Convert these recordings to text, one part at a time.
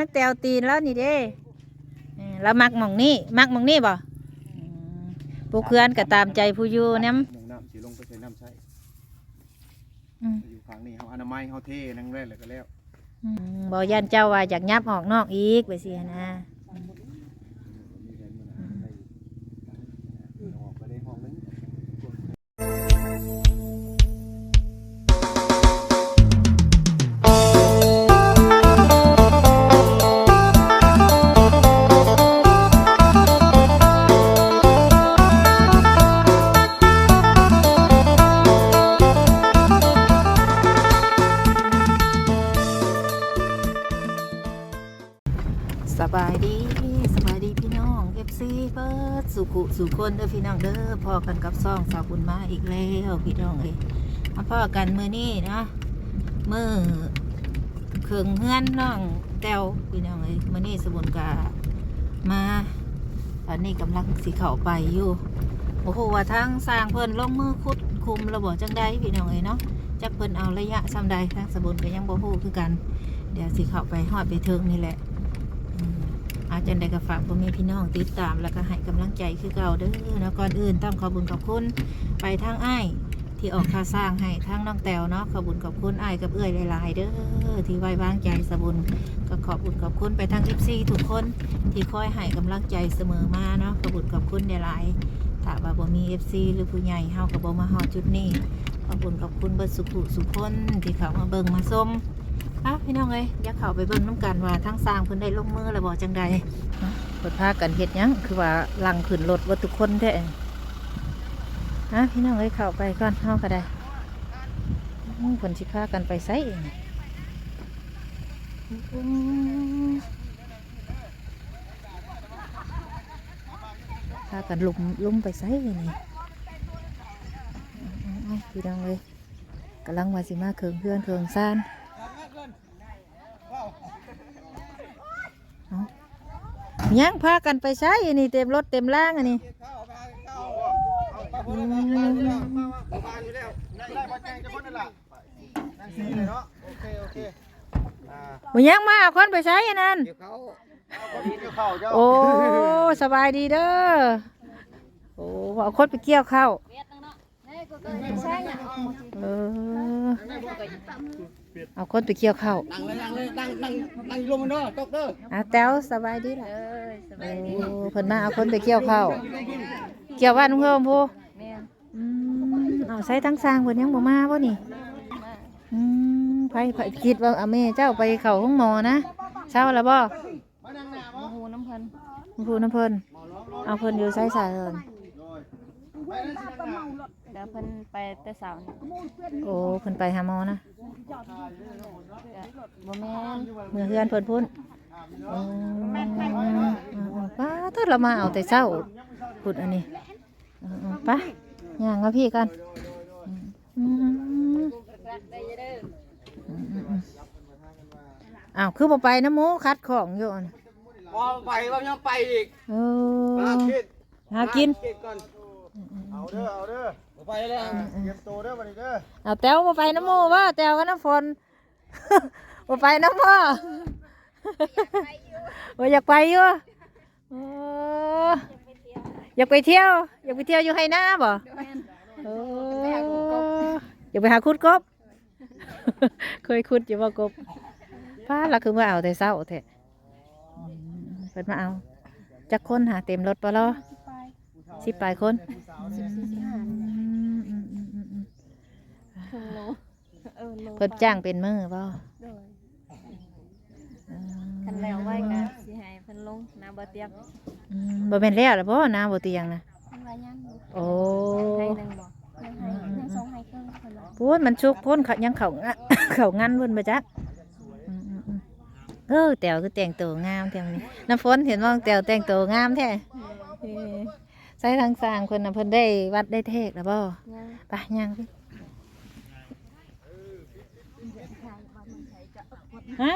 นักแตวตีนแล้วนี่เด้เออแล้วมักหมองนี่มักหมองนี่บ่อืมผู้เคลื่อนก็ตามใจผู้อยู่นำหมองน้ำสิลงไปใส่น้ำใช้อืมอยู่ฝั่งนี้เฮาอนามัยเฮาเทนั่งแรกเลยก็แล้วอืมบ่ย่านเจ้าว่าอยากยับออกนอกอีกไปสินะ สบายดีสบายดีพี่น้อง FC เปิดสุขุสุคนเด้อพี่น้องเด้อพอกันกับซ่องสาวบุญมาอีกแล้วพี่น้องเอ้ยมาพ่อกันมือนี้นะมือเครื่องเฮือนน้องแต้วพี่น้องเอ้ยมือนี้สมุนกามา ตอนนี้กำลังสิเข้าไปอยู่โอ้โหว่าทางสร้างเพิ่นลงมือขุดคุมระบบจังใดพี่น้องเอ้ยเนาะจักเพิ่นเอาระยะซ้ำใดทางสมุนก็ยังบ่ฮู้คือกัน เดี๋ยวสิเข้าไปฮอดไปเทิงนี่แหละ อาจารย์ได้ก็ฝากพ่อแม่พี่น้องติดตามแล้วก็ให้กำลังใจคือเก่าเด้อนะก่อนอื่นต้องขอบุญขอบคุณไปทางอ้ายที่ออกค่าสร้างให้ทางน้องแตวเนาะขอบุญขอบคุณอ้ายกับเอื้อยหลายๆเด้อที่ไว้วางใจสบุญก็ขอบุญขอบคุณไปทางเอฟซีทุกคนที่คอยให้กำลังใจเสมอมาเนาะขอบุญขอบคุณหลายๆถ้าว่าบ่มีเอฟซีหรือผู้ใหญ่เฮาก็บ่มาฮอดจุดนี้ขอบุญขอบคุณเบิดสุขุสุขคนที่เขามาเบิ่งมาชม อะพี่น้องเอ้ยอยากเข้าไปเบิ่งน้ำกันว่าทั้งสร้างเพิ่นได้ลงมือแล้วบ่จังใดเปิดพากันเฮ็ดหยังคือว่าลังขึ้นรถว่าทุกคนแท้ฮะพี่น้องเอ้ยเข้าไปก่อนเฮาก็ได้อืมเพิ่นสิพากันไปไสนี่อืมพากันลุมลุมไปไสนี่อืมอืมพี่น้องเอ้ยกำลังว่าสิมาเคืองเพื่อนเคืองซ่าน ยังพากันไปใช้อันนี้เต็มรถเต็มล่างอันนี้มันยังมาเอาคนไปใช้อันนั้นเดี๋ยวเขาเอาคนเกี่ยวข้าวเจ้าโอ้สบายดีเด้อโอ้เอาคนไปเกี่ยวข้าวเออ เอาคนไปเกี่ยวข้าวนั่งเลยนั่งเลยนั่งนั่งนั่งลงมาเด้อตกเด้ออาแต้วสบายดีล่ะโอ้เพิ่นมาเอาคนไปเกี่ยวข้าวเกี่ยวบ้านเพิ่มพูอืมเอาใช้ทั้งสร้างเพิ่นยังบ่มาบ่นี่อืมไผไผคิดว่าเอาแม่เจ้าไปเข้าห้องหมอนะเช้าแล้วบ่มานั่งหน้าบ่หูน้ำเพันคุณครูน้ำเพิ่นเอาเพิ่นอยู่ไสสายเพิ่นไปนั่งสินั่งหน้าเดี๋ยวเพิ่นไปแต่เสาร์นี่โอ้เพิ่นไปหาหมอนะ บ่แม่นเมื่อเฮือนเพิ่นพุ่นโอ้ป้าถ้าเรามาเอาแต่เช้าพุดอันนี้เออๆไป้าย่างกับพี่กันอืมอ้าวคือบ่ไปนะหมูคัดของอยู่น่ะพอไปว่ายังไปอีกเอมาอคิดหากินคิดก่อน เอาเด้อเอาเด้อบ่ไปแล้วเตรียมตัวเด้อบัดนี้เด้อเอาแต้วบ่ไปน้ำหมูว่าแต้วกับน้ำฝนบ่ไปน้ำพ่อบ่อยากไปอยู่เอออยากไปเที่ยว อยากไปเที่ยวอยู่ไฮนาบ่เอออยากไปหาคุดกบ เคยคุดอยู่บ่กบป้าละคือว่าเอาแต่เศร้าแท้อืมเพิ่นมาเอาจักคนหาเต็มรถปะล่ะ สิบปลายคนสิบสี่สิบห้าอืมอืมอืมอืมอืมครึ่งโลเออโลเพิ่นจ้างเป็นมือป่าโดยคันแล้วไว้ก็สิให้เพิ่นลงน้ำบ่เตียงอืมบ่แม่นแล้วล่ะบ่นาบ่เตียงนะเพิ่นว่ายังอยู่โอ้ให้หนึงบ่ยังให้ยังส่งให้ครึ่งเพิ่นว่าพูนมันชุกพ้นเขายังเขางะ เขางันเพิ่นบ่จักอืมอืมอืมเออแต๋วคือแต่งตัวงามแท้มื้อนี้น้ำฝนเห็นว่าแต๋วแต่งตัวงามแท้เออ ใส่ทางสร้างเพิ่นน่ะเพิ่นได้วัดได้เทศแล้วบ่ยังไปย่างพี่ฮะ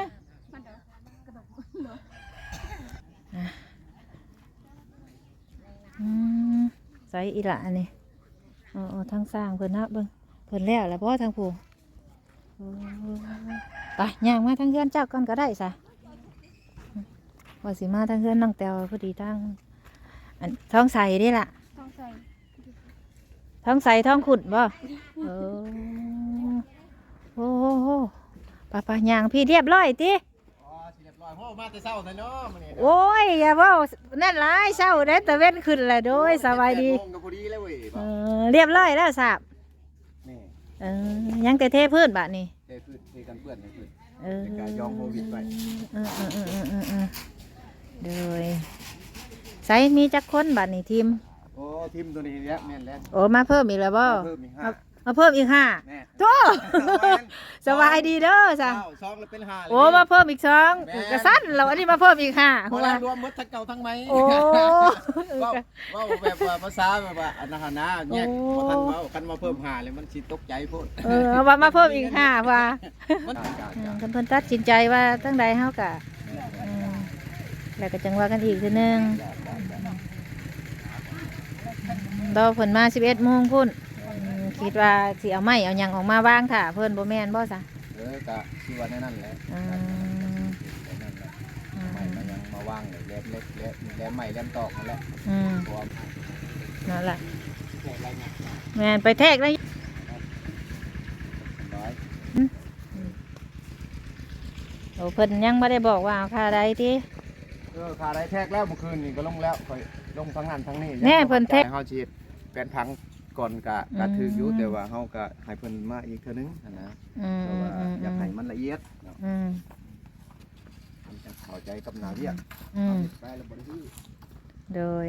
อะอืมใส่อีหละอันนี้เอ๋อาทางสร้างเพิ่นนะเบิ่งเพิ่นแล้วแล้วบ่ทางผู้โอ้ไปย่างมาทางเฮือนเจ้าก่อนก็ได้ซะว่าสิมาทางเฮือนน้องแตวพอดีทาง อันท้องใสนี่ล่ะต้องใส่ท้องใสท้องขุดบ่เออโอ้โหโหปะปะย่างพี่เรียบร้อยติอ๋อสิเรียบร้อยเพราะว่ามาแต่เช้าซะเนาะมื้อนี้โอ้ยอย่าเว้านั่นหลายเช้าเด้อตะเว้นขึ้นแล้วโดยสบายดีแปโมงก็พอดีแล้วเว้ยเออเรียบร้อยแล้วทราบนี่เออยังแต่เทพื้นบาดนี้เทพืชเทกันเปื้อนนี่คือเออเป็นการยองโควิดไว้เออเออเออเออเออเออโดย ใส่มีจักคนบาดนี้ทีมโอ้ทีมตัวนี้แล้วแม่นแล้วโอ้มาเพิ่มอีกแล้วบ่เพิ่มอีกห้ามาเพิ่มอีกห้าแน่โธ่สบายดีเด้อจ้ะเก้าสองแล้วเป็นห้าเลยโอ้มาเพิ่มอีกสองแม่นกระสั้นเราอันนี้มาเพิ่มอีกห้าพหัอวเรารวมหมดทั้งเก่าทั้งใหม่โอ้เว้าเว้าแบบว่าภาษาแบบว่าอันนั้นหั้นนะแยกโอ้บ่ทันเว้าคันมาเพิ่มห้าเลยมันสิตกใจโพดเออว่ามาเพิ่มอีกห้าว่ามันอืมคันเพิ่นตัดสินใจว่าตั้งใดเฮากะอืมแล้วก็จังว่ากันอีกทีนึง ดอเพิ่นมา11โมงพุ่นอืมคิดว่าสิเอาไม้เอาหยังออกมาวางค่ะ เพิ่นบ่แม่นบ่ซะเออก็ชื่อว่าในนั่นแหละอืมในนั่นแหละอืไม่มมายังมาวางเลยแหลมเล็กแหลมแหลมใหม่แหลมตอกนั่นแหละอืมเพราะว่านั่นแหละแหลมอะไรเนี่ยแม่นไปแทกแล้วร้อยโอ้เพิ่นยังบ่ได้บอกว่าเอาค่าใดติ เออขาได้แทกแล้วเมื่อคืนนี่ก็ลงแล้วค่อยลงทั้งนั้นทั้งนี้แน่เพิ่นแทก เฮาสิ แปลนพังก่อนกะกะอืมถืออยู่แต่ว่าเฮาก็ให้เพิ่นมาอีกเทื่อนึงนั่นนะอืมเพราะว่าอืมอยากให้มันละเอียดเนาะอืมมันจะเข้าใจกับหน้าเวียกอืมไปแล้วบ่ได้ฮือโดย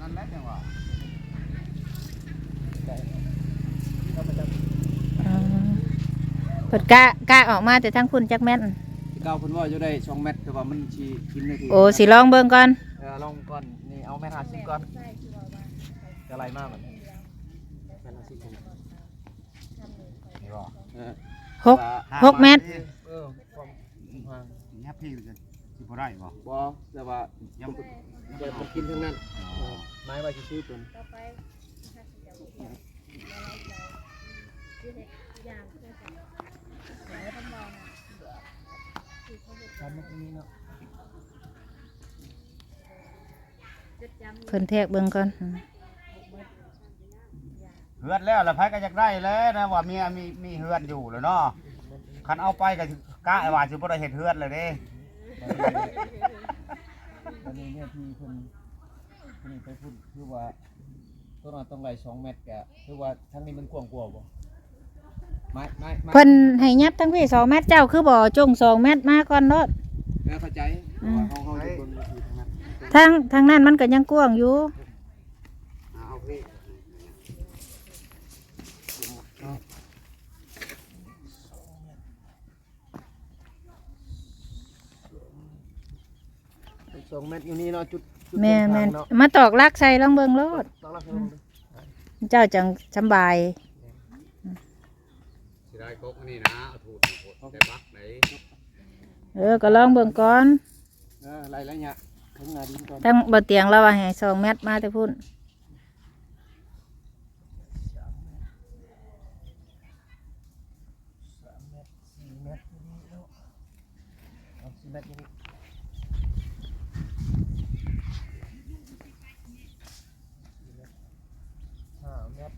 นั่นแหละจังหวะ อืมเพิ่นกะกะออกมาแต่ทั้งคุณจักแม่นที่เก่าเพิ่นว่าอยู่ได้2เมตรแต่ว่ามันสิกินนาทีโอ้สิลองเบิ่งก่อนเออลองก่อนนี่เอาแม่น50ก่อนจะอะไรมากมันแม่น50ก่อนนี่บ่เออหกหกเมตรเออความห่างยับพี่จะสิบ่ได้บ่บ่แต่ว่ายังเดี๋ยวมันกินทั้งนั้นเออไม้ไว้ซื่อๆตัว ทำตรงนี้เนาะเพิ่นแทกเบิ่งก่อนอืมเฮือนแล้วละไผก็อยากได้แล้วนะว่าเมียมีมีเฮือนอยู่แล้วเนาะคันเอาไปก็สิกะว่าสิบ่ได้เฮ็ดเฮือนเลยเด้ตอนนี้เนี่ยที่เพิ่นเพิ่นไปพูดคือว่าต้นนั้นต้องไหลสองเมตรแกะคือว่าทั้งนี้มันกว้างกว่าบ่ ไม้ไม้ไม้เพิ่นให้ยับทั้งพี่2เมตรเจ้าคือบ่จง2เมตรมาก่อนเนาะแม่เข้าใจเพราะว่าเฮาเฮาจะเบิ่งวิธีทางนั้นทางทางนั้นมันก็ยังกว้างอยู่เอาพี่สองเมตรอยู่นี่เนาะจุดจุดแม่ตรงแม่กนลางเนาะมาตอกลักใส่ลองเบิ่งโลดต้องรับผิดชอบเจ้าจังสำบายสิ ได้กกนี่นะเอาถูกแต่บักไหนเออก็ลองเบิ่งก่อนเออไล่แล้วเนี่ยถึงหน้าดินก่อนทั้งบ่เตียงเราว่าให้2เมตรมาแต่พุ่นสี่เมตรอยู่นี่เนาะเอาสี่เมตรอยู่นี่ห้าเมตร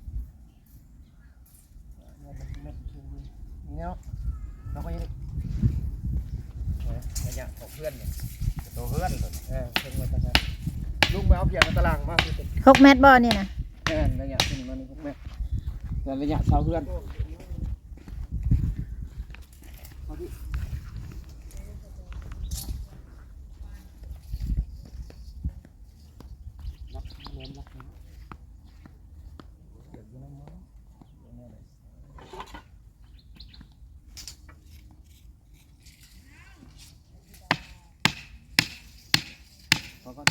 ห้าเมตรเมตรชูมือนี่เนาะเราก็ยังเออระยะของ เพื่อนเนี่ยตัวเพื่อนเลยเออเพิ่งมาตั้งแต่ลุงไปเอาเพียงในตารางมากที่สุด6เมตรบ่อนี่นะแน่นระยะที่นี่มันหกเม่แต่ระยะเสาเพื่อน ก่อน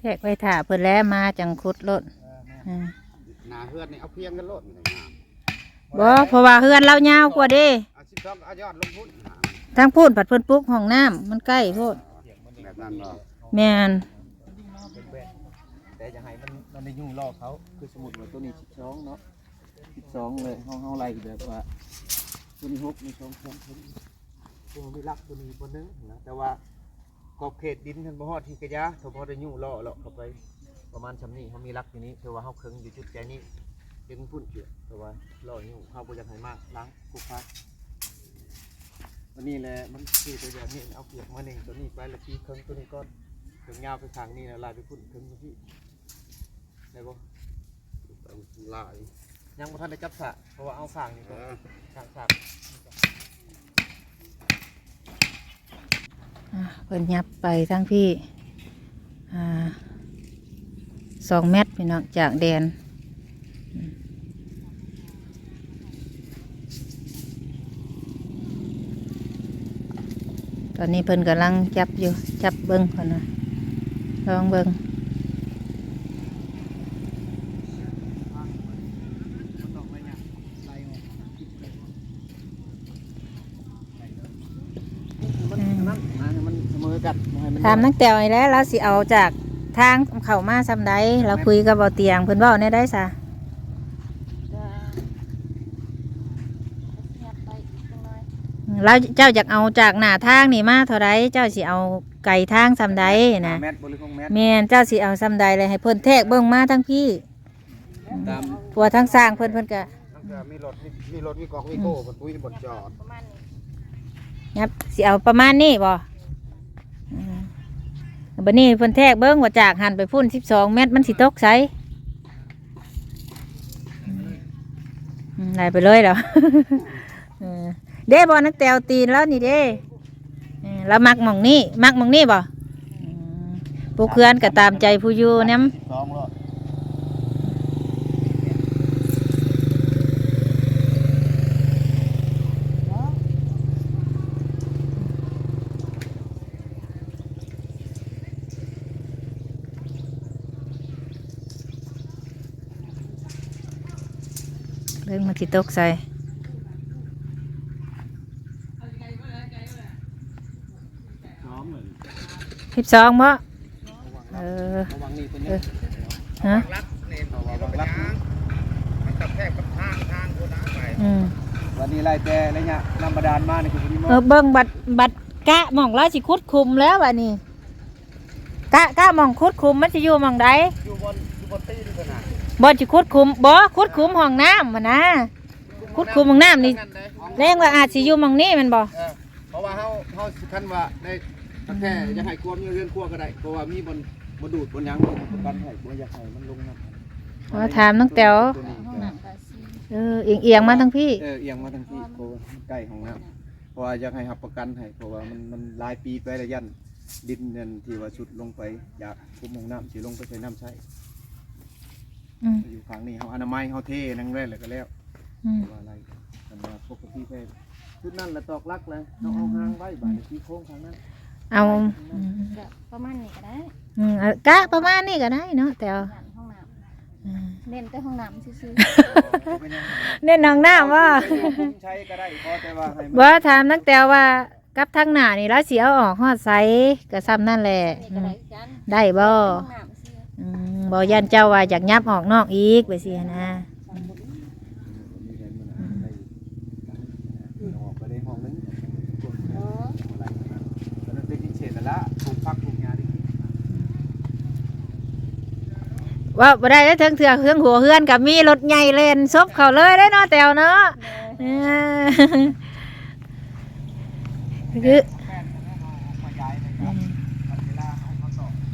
แกไปถ่าเพื่อแล้วมาจังคุดรถนาเฮือนนี่เอาเพียงกันรถดบ่เพราะว่าเฮือนเรายาวกว่าเด้ เอาสิดล ทางพูดผัดเพิ่นปลุกห้องน้ำมันใกล้โพดแบบนั้นบ่แม่นแต่จะให้มันมันได้ยุ่งล่อเขาคือสมมุติว่าตัวนี้12เนาะ12เลยเฮาเฮาไล่แบบว่าตัวนี้6นี่2 2ตัวนี้ตัวมีรักตัวนี้บ่นึงนะแต่ว่าขอบเขตดินทันบ่ฮอดที่กระยะถ้าพอได้ยุ่งล่อเลาะเข้าไปประมาณชำนี้เขามีรักอยู่นี้คือว่าเขาเคิงอยู่จุดใจนี้เป็นพุ่นเกี่ยวแต่ว่าล่ออยู่เขาบ่อยากให้มากล้างคุกคัก วันนี้แหละมันคือตัวอย่างนี้เอาเปียกมาหนึ่งตัวนี้ไปแล้วทีเคิงตัวนี้ก็เคิงยาวไปทางนี้นะลายไปพุ่นเคิงตัวที่ได้บ่ลายยังบ่ทันได้จับสระเพราะว่าเอาฝั่งนี้เอก่อนอทางสระอ่าเพิ่นยับไปทางพี่อ่าสองเมตรพี่น้องจากแดนอืมต อนนี้เพิ่นกำลังจับอยู่จับเบิ้งก่อนนะลองเบิ้งต้องไปเนี่ยไล่ออกมันนั่นนะมันเสมอกันบ่ให้มันถามนักแต่ไอ้แล้วเราสิเอาจากทางเข้ามาซำใดเราคุยกับเบาเตียงเพิ่นเว้าในได้ซะ ก็ยัดไปอีกจังน้อย เราเจ้าอยากเอาจากหน้าทางนี่มาเท่าไรเจ้าสิเอาไก่ทางซำใดนะแมตรบริคงแมตรแม่นเจ้าสิเอาซำใดเลยให้เพิ่นแทกเบิ่งมาทั้งพี่ตามปัวทั้งสร้างเพิ่นเพิ่นก็มันก็มีรถมีมีรถมีกอกมีโก้บนปุ้ยบนจอดประมาณนี้ยับสิเอาประมาณนี้บ่อืมบัดนี้เพิ่นแทกเบิ่งว่าจากหันไปพุ่น12 เมตรมันสิตกไสอืมไล่ไปเลยเหรอ เออ เด้บ่นักแตวตีนแล้วนี่เด้เออแล้วมักหมองนี้มักหมองนี้บ่ผู้เคลื่อนก็ตามใจผู้อยู่นำสองรถเรื่องมันสิตกใส่สองเหมือน สิบสองบ่เออระวังนี่ตัวนี้ฮะรักนี่เพราะว่าบางรักมันตับแทบกับทางทางคนนั้นไปอืมวันนี้ไล่แต่อะไรเนี่ยน้ำบาดาลมาในคุณพี่มเออเบิ่งบัดบัดกะหม่องเราสิคุดคุมแล้วบัดนี้กะกะหม่องคุดคุมมันสิอยู่หม่องใดอยู่บนอยู่บนตีนขนาดบ่สิคุดคุมบ่คุดคุมห้องน้ำมันนะคุดคุมห้องน้ำนี่แรงว่าอาจสิอยู่หม่องนี้แมันบ่เออเพราะว่าเขาเขาคันว่าใน ตั้งแต่จะให้ควมเรือนครัวก็ได้เพราะว่ามีบนบนดูดบนหยังบนประกันให้บ่อยากให้มันลงน้ำว่าถามน้องแต๋วตัวนี้ห้องก็น้ำก็ซีเออเอียงๆมาทั้งพี่ เออเอียงมาทั้งที่เพราะว่ามันใกล้ของน้ำเพราะว่าอยากให้หับประกันให้เพราะว่ามันมันหลายปีไประยันดินนั่นที่ว่าชุดลงไปอยากคุมของน้ำที่ลงไปใส่น้ำใช้อืมอยู่ฝั่งนี้เขาอนามัยเขาเทนั่งแรกเลยก็แล้ว อืมเพราะว่าอะไรแต่ว่าปกติไปชุดนั่นแหละตอกลักเลยเราเอาหางไว้บาดที่โค้งทางนั้น เอาอืมก็ประมาณนี้ก็ได้อืมเอากะประมาณนี้ก็ได้เนาะแต๋วย่านห้องน้อืมำเน้นแต่ห้องน้ำซื่อเป็นยังเน้นน้องน้ำว่าคุมใช้ก็ได้เพราะแต่ว่าให้มันบ่ถามนักแต่ว่ากับทางหน้านี่แล้วสิเอาออกฮอดไสก็ซ้ำนั่นแหละๆนี่ก็ได้กันได้บ่ห้องน้ำซื่ออืมบ่ยันเจ้าว่าอยากยับออกนอกอีกไปสินะ ออกไปได้ห้องนึง เออ ตอนนั้นเป็นดินเศษแล้วละปลูกฟักปลูกยาดิ ว่าบ่ได้แล้วเทิงเถื่อเครื่องหัวเฮือนกับมีรถใหญ่เลนซบเข้าเลยได้เนาะแตวเนาะเออคือ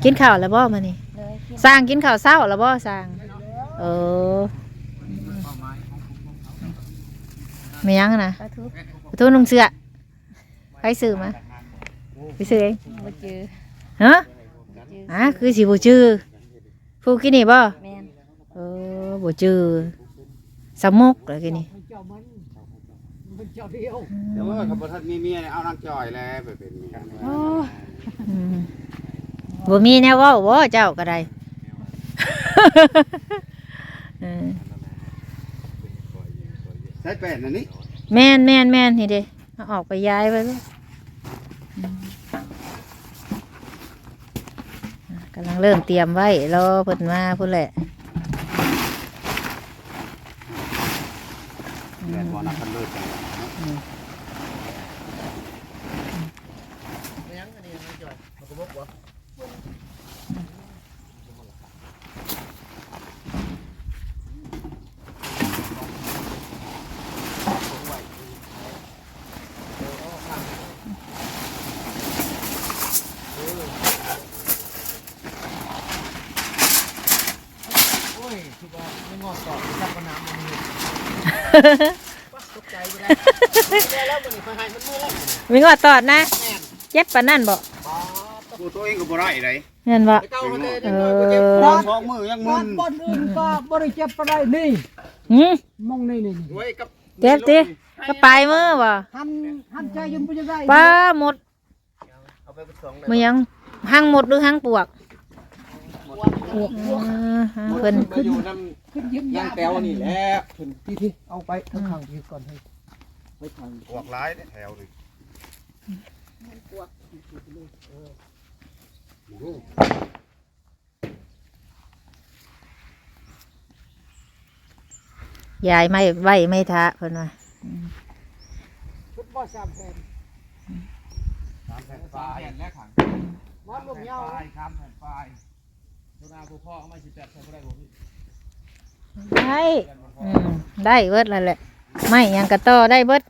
กินข้าวแล้วบ่มื้อนี้เลยกินสร้างกินข้าวเช้าแล้วบ่สร้างเออไม่ยังนะปลาทุบขอโทุนลงเสื้อใครซื้อมาไปซื้อเองบ่เจอฮะบ่เจออะคือสิบ่ชื่อ ผู้กินนี่บ่แม่นเออบ่ชื่อสมุกแล้วกินนี่แต่ว่าขับรถมีเมียเนี่ยเอานางจอยแล้วไปเป็นเมียอืมบ่มีแนวเว้าบ่เจ้าก็ได้ เออใช้แป้นอันนี้แม่นแม่นแม่นนี่เด้เอาออกไปย้ายไปเลยอืมอะ กำลังเริ่มเตรียมไว้รอเพิ่นมาพุ่นแหละ แม่นบ่นักกันเลยจัง โอ้ยคือว่าไม่งอต่อจับกระ น้ำมันมีปักตกใจไปแล้วแล้วมันนี่ค่อยให้มันมือแล้วมีงอตอดนะเจ็บปานนั่นบ่กูตัวเองก็บ่ได้ไดเงินบ่ ไปเก้าเขาเลยเอเด็กน้อยก็เจ็บอสองมือยังมึบ้านนบ้านอื่นก็บริเจ็บปะไรนี่หืมมองนี่นี่นี่โอ้ยกับเจ็บติก็ปลายมือบ่หันหันใจยังไม่ได้ป้าหมดเอาไปผสมเลยมือยังหั่งหมดหรือหั่งปวกปวกเออเพิ่น มาอยู่น้ ขึ้นยิ้มำย่ายางแต้วนี่แหละเพิ่นที่ที่เอาไปข้างข้างที่ก่อนให้ไปทางพวกหลายเด้แถวนี่ยายไม่ไหวไม่ทะเพิ่นว่าชุดบ่สามแผ่นสามแผ่นปลาปลายอย่างแรกขังวัดลงยาวปลายครับแผ่นปลายโดนาผู้พ่อเอามาสิแปดใส่บ่ได้บ่พี่ ได้อืมได้เบิดแล้วแหละไม่หยังกระต่อได้เบิด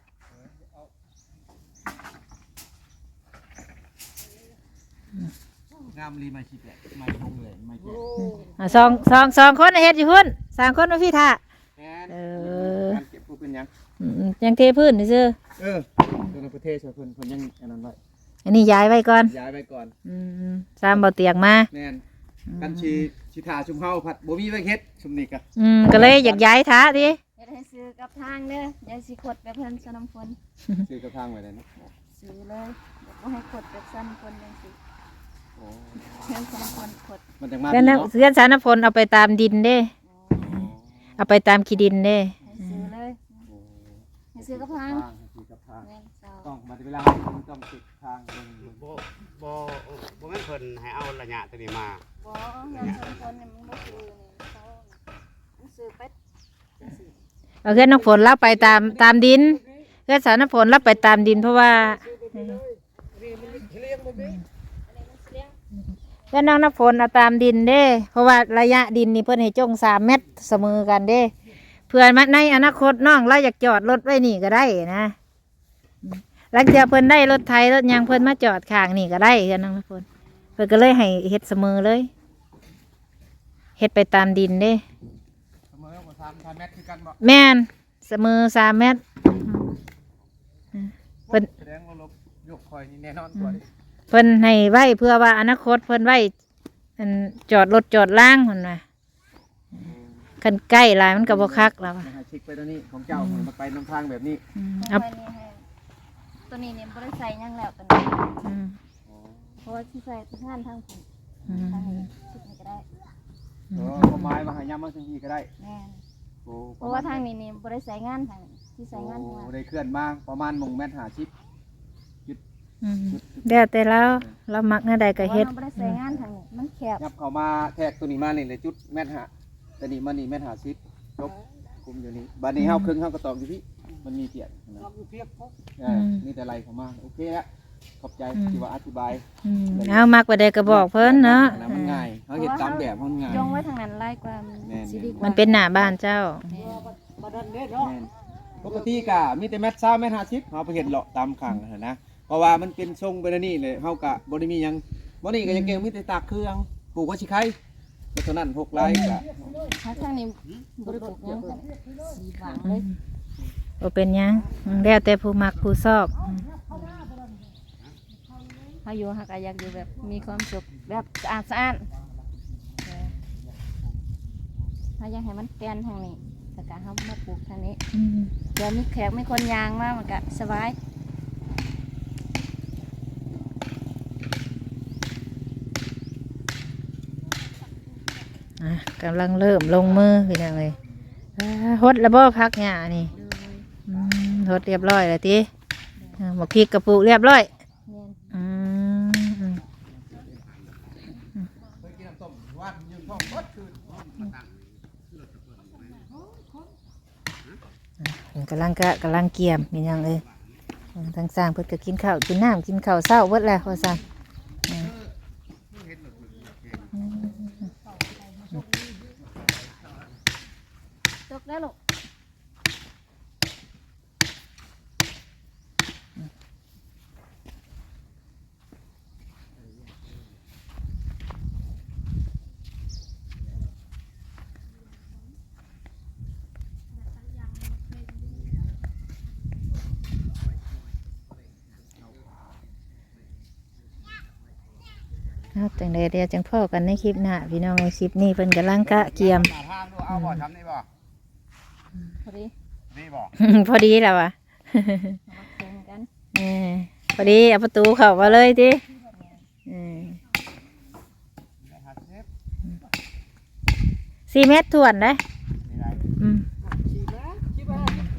งามรีมาสิแปดมาทงเลยมาแก่อะสองสองสองคนเฮ็ดอยู่พุ่นสามคนมาพี่ท่าแม่นเออ การเก็บผู้เป็นหยัง อืมยังเทพื้นนี่ซื่อเออตัวในประเทศชาวเพิ่นเพิ่นยังอันนั้นไว้อันนี้ย้ายไว้ก่อนย้ายไปก่อนอืมสามเบาเตียงมาแม่น กันชีชิทาชุมเฮาผัดบ่มีไว้เฮ็ดชุมนี้กะอืมก็เลยอยากย้ายท้าดิอย่าให้ซื้อกับทางเด้ออย่าสิขดไปเพิ่นสนำฝนซื้อกระทางไว้เลยเนาะซื้อเลยบ่ให้ขดแบบสนำฝนจังซี่โอ้เพิ่นสนำฝนขดมันจังมาเพื่อนดีนะเนาะเพื่อนสารพลเอาไปตามดินเด้ เอาไปตามขี้ดินเด้ ให้ซื้อเลย ให้ซื้อกับทางทางซื้อกระทาง แม่นเจ้า ต้องมาเวลาให้มันต้องติดทางเบิ่งเบิ่งบ่บ่บ่แม่นเพิ่นให้เอาระยะตัวนี้มาบ่เงินสนำฝนนี่มันบ่คือนี่เขามันซื้อไปจังซี่เอาเพื่อนน้ำฝนรับไปตามตามดินเพื่อนสารพลรับไปตามดินเพราะว่าเพื่อนน้องน้ำฝนเอาตามดินเด้ เพราะว่าระยะดินนี่เพื่อนให้จงสามเมตรเสมอกันเด้ เพื่อนมาในอนาคตน้องเราอยากจอดรถไว้นี่ก็ได้นะ หลังจากเพื่อนได้รถไทยรถหยังเพื่อนมาจอดข้างนี่ก็ได้เพื่อนน้องน้ำฝนเพื่อนก็เลยให้เฮ็ดเสมอเลยเฮ็ดไปตามดินเด้เสมอว่าทำทำแมทคือกันบ่แม่นเสมอสามเมตรเพิ่นแสดงว่าลบยกคอยนี่แน่นอนกว่าดิเพิ่นให้ไว้เพื่อว่าอนาคตเพิ่นไว้อันจอดรถจอดล่างคนว่าคันใกล้หลายมันก็บ่คักแล้วอะมาหาชิกไปตัวนี้ของเจ้ามันไปนำทางแบบนี้อืมเอา เอาไปนี่ให้ตัวนี้นี่บ่ได้ใส่หยังแล้วตัวนี้อืมเพราะว่าสิใส่ทางานทางผมอืมทางนี้ชุดนี้ก็ได้เออเอาไม้มาใหายามมาสักทีก็ได้แม่นโอ้เพราะว่าทางนี้นี่บ่ได้ใส่งานทางนี้ที่ใส่งานทางโอ้นั้นได้เคลื่อนมาประมาณมงแมทหาชิปอืมแล้วแต่เราเรามักแนวใดก็เฮ็ดพราะว่าราบ่ได้ใส่งานทางนี้มันแคบยับเข้ามาแทกตัวนี้มานี่เลยจุดแมทหาแต่นี่มานี่แมทหาชิปจบคุมอยู่นี่บัดนี้เฮาครึ่งเฮาก็ตอกอยู่พี่ มันมีเกียรตินะเอาเพียบพกเออมีแต่ไรเข้ามาโอเคแล้วขอบใจที่ว่าอธิบายอืมเอามักไปได้ก็บอกเพิ่นเนาะนะมันง่ายเขาเห็นตามแบบมันง่ายจงไว้ทางนั้นไล่กว่ามันแม่นสิดีกว่ามันเป็นหน้าบ้านเจ้าประดันเด้เนาะแม่นปกติกะมีแต่แมทซ่าแมทหาชิปเขาไปเห็นเลาะตามขังนะนะเพราะว่ามันเป็นทรงเป็นอันนี่เลยเขากะบริมีหยังบริก็ยังเก่งมีแต่ตากเครื่องปลูกว่าชิไข่แต่ตัวนั้นหกไร่กะถ้าทางนี้บ่ได้ปลูกหยังค่ะสีหวางเลย บ่เป็นหยังแล้วแต่ผู้มักผู้ชอบเฮาอยู่เฮาก็อยากอยู่แบบมีความสุขแบบสะอาดสะอาดเออเฮาอยากให้มันแปลนทางนี้แต่ก็เฮามาปลูกทางนี้ อืมเดี๋ยวมีแขกมีคนยางมามันก็สบายอะกำลังเริ่มลงมือพี่น้องเลยอ่าฮดแล้วบ่พักหญ้านี่โดยอื มฮดเรียบร้อยแล้วติอ่าหมกพริกกระปุกเรียบร้อยแม่นอืมอืมเพิ่นกำลังกะกำลังเกี่ยมมีหยังเลยอ่าทั้งสร้างเพิ่นก็กินข้าวกินน้ำกินข้าวเช้าเบิดแล้วว่าซั่นอ่าตกแล้วลูก ครับจังใดเดียวจังพ่อกันในคลิปหน้าพี่น้องในคลิปนี้เพิ่นกำลังกะเกี่ยมหาทางดูเอาบ่ทำนี่บ่พอดีนี่บ่พอดีแล้ววะเอามาแข่งกันเออพอดีเอาประตูเข้ามาเลยทีเออสี่เมตรถ่วนได้นี่ไงอืมขี่มาขี่มา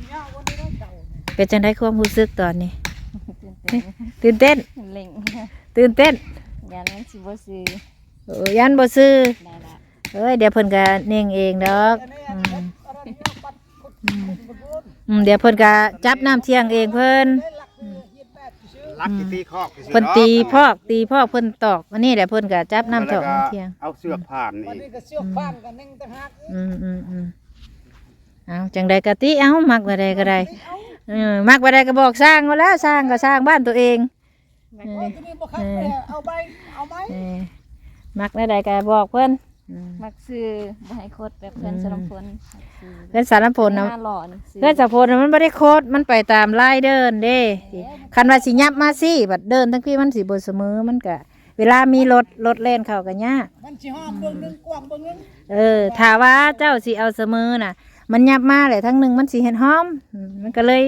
เงาวันนี้ได้เจ้าเป็นจังได้ความรู้สึกตอนนี้ ตื่นเต้นตื่นเต้นเล่งตื่นเต้น ยันมันสิบ่ซื้อเออยันบ่ซื้อได้ละเอ้ยเดี๋ยวเพิ่นก็เน่งเองดอกอันนี้อือันมนี้อันนี้ปัดขุดขุดขุดขุดอืมเดี๋ยวเพิ่นก็จับน้ำเที่ยงเองเพิ่นได้หลักเยียดแปดชื่อรักสิตีคอกสิเพิ่นเนาะตีพอกตีพอกเพิ่นตอกวันนี้แหละเพิ่นก็จับน้ำถอกน้ำเที่ยง เอาเสือกผ่านวันนี่นี้ก็เสี้ยวฟ้านกันนึ่งต่างหากอืมอืมอืมเอาจังใดกะติเอามักบ่ได้ก็ได้เออมักบ่ได้ก็บอกสร้างเขาแล้วสร้างก็สร้างบ้านตัวเอง โอ้ยที่นี่บ่คักเลยเอาใบเอาไหมเออมักได้ใดก็บอกเพิ่นอืมมักซื้อบ่ให้โคตรแบบเพื่อนสลำพลมักซื้อเพื่อนสารพลนะหน้าหล่อนซื้อ เพื่อนสารพลน่ะมันบ่ได้โคตรมันไปตามลายเดินเด้คันว่าสิยับมาสิบัดเดินทั้งพี่มันสิบ่เสมอมันก็เวลามีรถรถเล่นเข้าก็ยากมันสิห้อมเบิ่งหนึงกว้างเบิ่งหนึงเออถ้าว่าเจ้าสิเอาเสมอน่ะ มันยับมาแหละทั้งหนึงมันสิเห็นหอมอืมมันก็เลย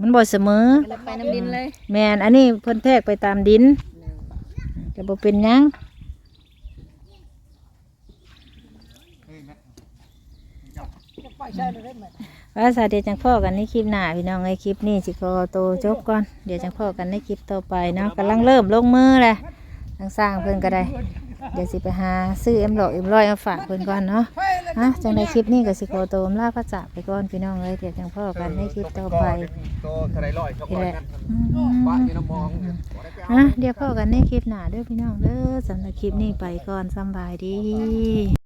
มันบ่เสมอแล้วไปน้ำดินเลย แมนอันนี้เพิ่นแทกไปตามดินจะบ่เป็นหยังจะไปใช่เลยได้ไหมว่าสาเดี๋ยวจังพ่อกันในคลิปหน้าพี่น้องในคลิปนี้สิขอโตวจบก่อนเดี๋ยวจังพ่อกันในคลิปต่อไปเนาะกำลังเริ่มลงมือแหละทางสร้างเพิ่นก็ได้ เดี๋ยวสิไปหาซื้อเอ็มหลอกเอ็มร้อยมาฝากเพิ่นก่อนเนาะฮะจังในคลิปนี้ก็สิโคโตวอำลาพระจักไปก่อนพี่น้องเลยเดี๋ยวจังพ่อกันในคลิปต่อไปตเท่าไรร้อยสองนี่ร้อแหละบ้านที่น้ำมองฮะเดี๋ยวพ่อกันในคลิปหน้าเด้อพี่น้องเด้อสำหรับคลิปนี้ไปก่อนสำบายดี